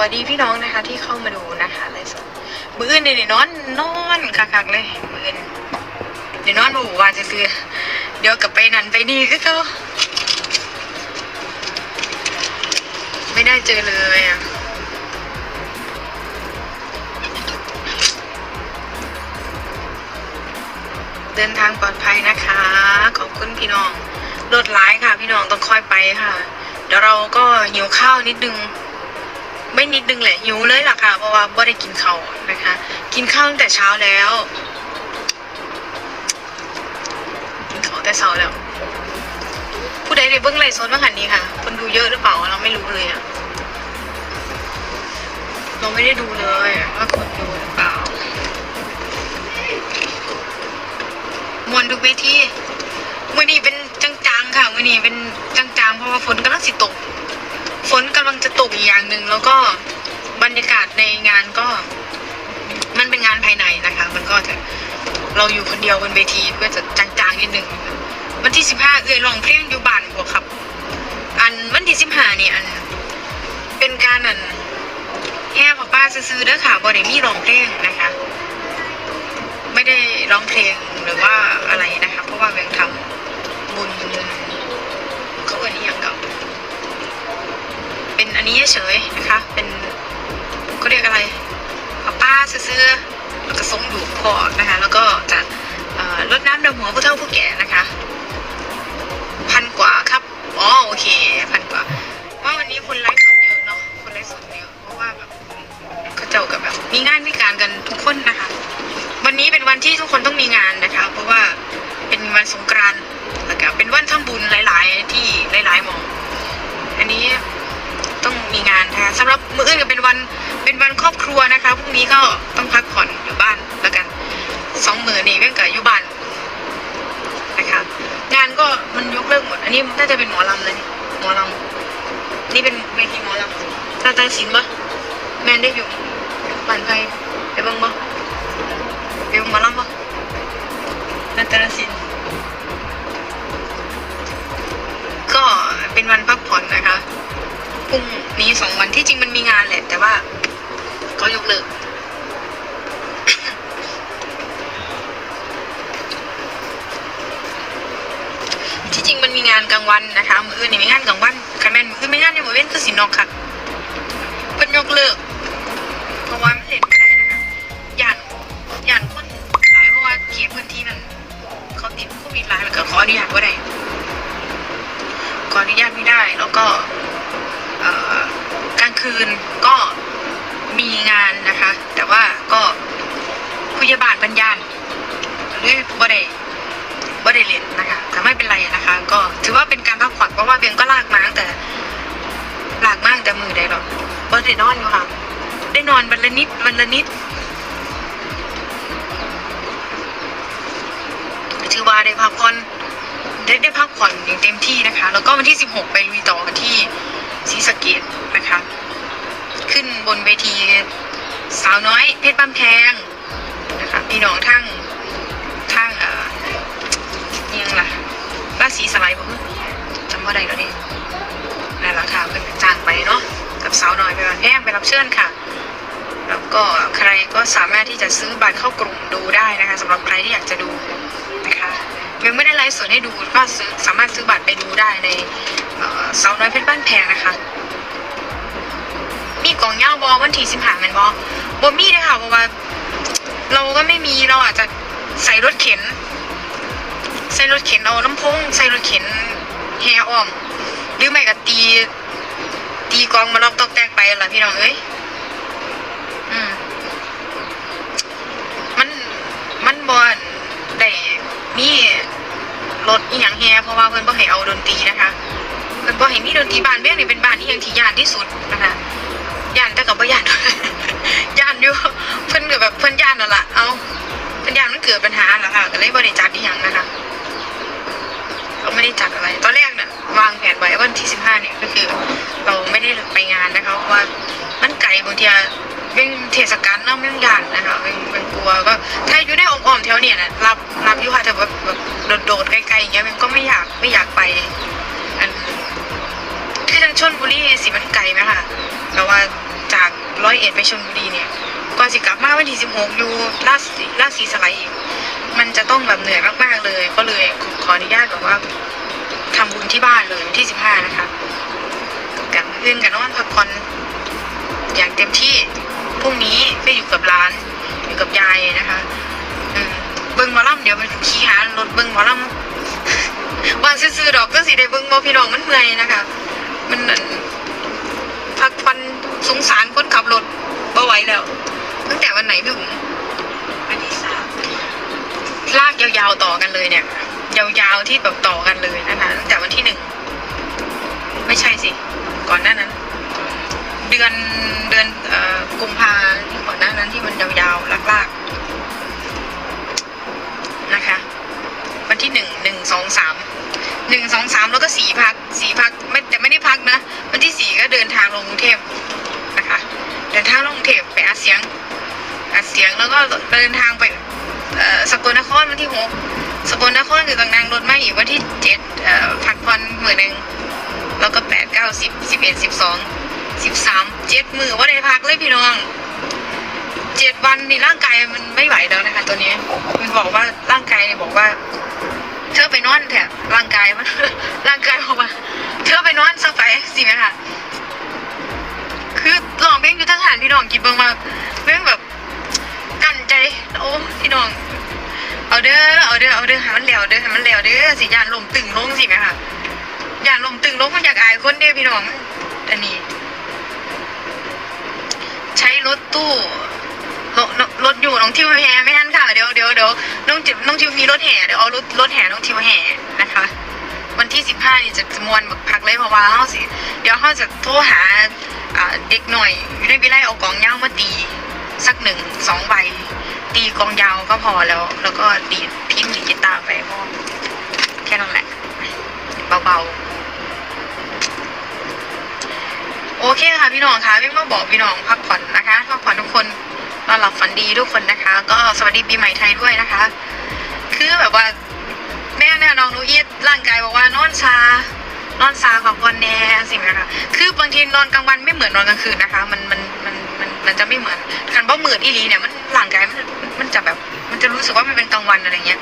วัสดีพี่น้องนะคะ ที่เข้ามาดูนะคะไลฟ์สดมืออื่นเดี๋ยวนอนนอนคักๆเลยมืออื่นเดี๋ยวนอนบอว่าจะซื้อเดี๋ยวกลับไปนั่นไปนี่ก็เขาไม่ได้เจอเลยอะเดินทางปลอดภัยนะคะ ขอบคุณพี่น้องรถร้ายค่ะ พี่น้องต้องค่อยไปค่ะ เดี๋ยวเราก็หิวข้าวนิดนึง ไม่นิดนึงแหละหิวเลยล่ะค่ะเพราะว่าไม่ได้กินข้าวนะคะ กินข้าวตั้งแต่เช้าแล้วกินข้าวแต่เช้าแล้ว ผู้ใดได้เบิ้งไลฟ์สดบ้างหันนี้ค่ะ คนดูเยอะหรือเปล่าเราไม่รู้เลยอะเราไม่ได้ดูเลยว่าคนดูหรือเปล่ามวนดูเวทีมื่อนี้เป็นจางๆค่ะมื่อนี้เป็นจางๆเพราะว่าฝนกำลังสิตก ฝนกำลังจะตกอีกอย่างหนึ่งแล้วก็บรรยากาศในงานก็ มันเป็นงานภายในนะคะ มันก็จะเราอยู่คนเดียวบนเวทีเพื่อจะจางๆนิดนึงวันที่สิบห้าเอ่ยร้องเพลงอยู่บ้านบวกครับ อันวันที่สิบห้านี่อัน เป็นการอันแห่พ่อป้าซื้อเด้อค่ะบอดี้มีร้องเพลงนะคะ ไม่ได้ร้องเพลงหรือว่าอะไรนะคะ เพราะว่าเวงทำบุญเขาเอ่ยนี่ยังเก่า เป็นอันนี้เฉยนะคะ เป็นเขาเรียกอะไรป้าป้าซื้อๆแล้วก็ทรงดูพอนะคะ แล้วก็จะลดน้ำดำหัวผู้เฒ่าผู้แก่นะคะ พันกว่าครับอ๋อโอเค พันกว่า ว่าวันนี้คนไลฟ์สดเยอะเนาะคนไลฟ์สดเยอะเพราะว่าแบบเขาเจ้ากับแบบมีงานมีการกันทุกคนนะคะ วันนี้เป็นวันที่ทุกคนต้องมีงานนะคะ เพราะว่าเป็นวันสงกรานต์แล้วก็เป็นวันทำบุญหลาย ๆ ที่หลาย ๆ มอง อันนี้ งานนะคะสำหรับมื้ออื่นก็เป็นวันเป็นวันครอบครัวนะคะพรุ่งนี้ก็ต้องพักผ่อนอยู่บ้านแล้วกันสองมื้อนี่เรื่องกับอยู่บ้านนะคะงานก็มันยกเลิกหมด อันนี้น่าจะเป็นหมอลำเลยนี่หมอลำนี่เป็นเวทีหมอลำตาตาสินปะแมนได้อยู่บ้านไพไปบิ่งปะไปบิ่งหมอลำปะนาตาสิน แต่ว่าก็ยกเลิกที่จริงมันมีงานกลางวันนะคะมืออื่นนี่มีงานกลางวันคันแม่นมืออื่นไม่งานในมือเว้นคือสินอกค่ะเพิ่นยกเลิก ปัญญาณหรือบ่ได้บ่ได้เล่นนะคะแต่ไม่เป็นไรนะคะ ก็ถือว่าเป็นการพักผ่อนเพราะว่าเบียงก็ลากมาตั้งแต่ลากมาตั้งแต่มือได้หรอกบ่ได้นอนอยู่ค่ะ ได้นอนวันละนิดวันละนิดถือว่าได้พักผ่อนได้ได้พักผ่อนอย่างเต็มที่นะคะ แล้วก็วันที่ 16 ไปลุยต่อที่ศรีสะเกดนะคะ ขึ้นบนเวทีสาวน้อยเพชรบ้านแพง รับเชิญค่ะ แล้วก็ใครก็สามารถที่จะซื้อบัตรเข้ากลุ่มดูได้นะคะสำหรับใครที่อยากจะดูนะคะยังไม่ได้ไลฟ์สดให้ดูก็ซื้อสามารถซื้อบัตรไปดูได้ในเอ่อสาน้อยเพชรบ้านแพงนะคะมีกล่องเหย้าบอวันที่สิบห้ามันบอบอมีนะคะเพราะว่าเราก็ไม่มีเราอาจจะใส่รถเข็น ใส่รถเข็นเอาลำโพงใส่รถเข็นแฮออม หรือไม่ก็ตี ตีกองมาลอกตอกแตกไปล่ะพี่น้องเอ้ยอืมมันมันบอลได้มีรถอีหยังแฮเพราะว่าเพิ่นบ่ให้เอาดนตรีนะคะเพิ่นบ่ให้มีดนตรีบ้านเบี้ยนี่เป็นบ้านที่ยังที่ยานที่สุดนะคะย่านแต่ก็บ่ย่านย่านอยู่เพิ่นก็แบบเพิ่นย่านนั่นล่ะเอาเพิ่นย่านมันเกิดปัญหาแล้วค่ะก็เลยบ่ได้จัดอีหยังนะคะก็ไม่ได้จัดอะไรตอนแรก วางแผนไว้วันที่15เนี่ยก็คือ เราไม่ได้ไปงานนะคะเพราะว่ามันไกลบางทีเป็นเทศกาลเนาะไม่ต้องยานนะคะเป็นเป็นกลัวก็ถ้าอยู่ในอ้อมแถวเนี่ยนะรับรับอยู่ค่ะแต่แบบแบบโดดๆไกลๆอย่างเงี้ยมันก็ไม่อยากไม่อยากไปอันที่ทางชนบุรีสิมันไกลไหมคะแต่ว่าจากร้อยเอ็ดไปชลบุรีเนี่ยกว่าสิกลับมาวันที่สิบหกอยู่ลาดสีลาดสีสไลด์อีกมันจะต้องแบบเหนื่อยมากๆเลย ก็เลยขอขออนุญาตแบบว่า ทำบุญที่บ้านเลยวันที่สิบห้านะคะกับเพื่อนกันนอนพักผ่อนอย่างเต็มที่พรุ่งนี้ก็อยู่กับร้าน อยู่กับยายนะคะอืมเบิ้งหมอลำเดี๋ยวมันขี่หารถเบิ้งหมอลำว่าซื้อๆดอกก็สิได้เบิ้งบ่พี่น้องมันเมื่อยนะคะ มันนั่นพักผ่อนสงสารคนขับรถบ่ไหวแล้ว ตั้งแต่วันไหนพี่บุ๋มวันที่สามลากยาวๆต่อกันเลยเนี่ย ยาวๆที่แบบต่อกันเลยนะคะตั้งแต่วันที่หนึ่งไม่ใช่สิ ก่อนหน้านั้น เดือนเดือนเอ่อกุมภาก่อนหน้านั้นที่มันยาวๆลากๆนะคะ วันที่หนึ่งหนึ่งสองสามหนึ่งสองสามแล้วก็สี่พักสี่พักไม่แต่ไม่ได้พักนะ วันที่สี่ก็เดินทางลงกรุงเทพนะคะ เดินทางลงกรุงเทพไปอัดเสียงอัดเสียงแล้วก็เดินทางไปเอ่อสกลนครวันที่หก สกลนครคือต้องนั่งรถมาอีกวันที่เจ็ดพักผ่อนมือหนึ่งแล้วก็แปดเก้าสิบสิบเอ็ดสิบสองสิบสามเจ็ดมือว่าได้พักเลยพี่น้องเจ็ดวันนี่ร่างกายมันไม่ไหวแล้วนะคะ ตัวนี้ มันบอกว่าร่างกายบอกว่า เธอไปนอนแถบร่างกายมันร่างกายบอกว่าเธอไปนอนซะไปสิไหมคะคือลองเพลงอยู่ทั้งหารพี่น้องคิดเบิ่งมาเพลงแบบ กั้นใจ โอ้พี่น้อง เอาเด้อเอาเด้อเอาเด้อให้มันแล้วเด้อให้มันแล้วเด้อสิยานลมตึงลงสิไหมคะยานลมตึงลงมันอยากอายคนเด้อพี่น้องอันนี้ ใช้รถตู้รถรถอยู่น้องทิวแห่ไม่ทันค่ะเดี๋ยวเดี๋ยวเดี๋ยวน้องจิน้องทิวมีรถแห่เดี๋ยวเอารถรถแห่น้องทิวแห่นะคะ วันที่สิบห้านี่จะจมวนบักพักเลยเพราะว่าเขาสิ เดี๋ยวเขาจะโทรหาเด็กหน่อยอยู่ในวิไลเอากองยาวมาตี สักหนึ่งสองใบ ตีกองยาวก็พอแล้ว แล้วก็ดีดพิมพ์ดีกีตาร์ไปพอแค่นั้นแหละ เบาๆ โอเคค่ะพี่น้องคะพี่มาบอกพี่น้องพักผ่อนนะคะพักผ่อนทุกคนนอนหลับฝันดีทุกคนนะคะ ก็สวัสดีปีใหม่ไทยด้วยนะคะ คือแบบว่าแม่เนี่ยน้องนูอีทร่างกายบอกว่านอนซานอนซาของคนแน่สิ่งนะคะคือบางทีนอนกลางวันไม่เหมือนนอนกลางคืนนะคะ มันมันมัน มันมันจะไม่เหมือนกันเพราะหมืดอีลีเนี่ยมันร่างกายมันมันจะแบบ มันจะรู้สึกว่ามันเป็นกลางวันอะไรเงี้ย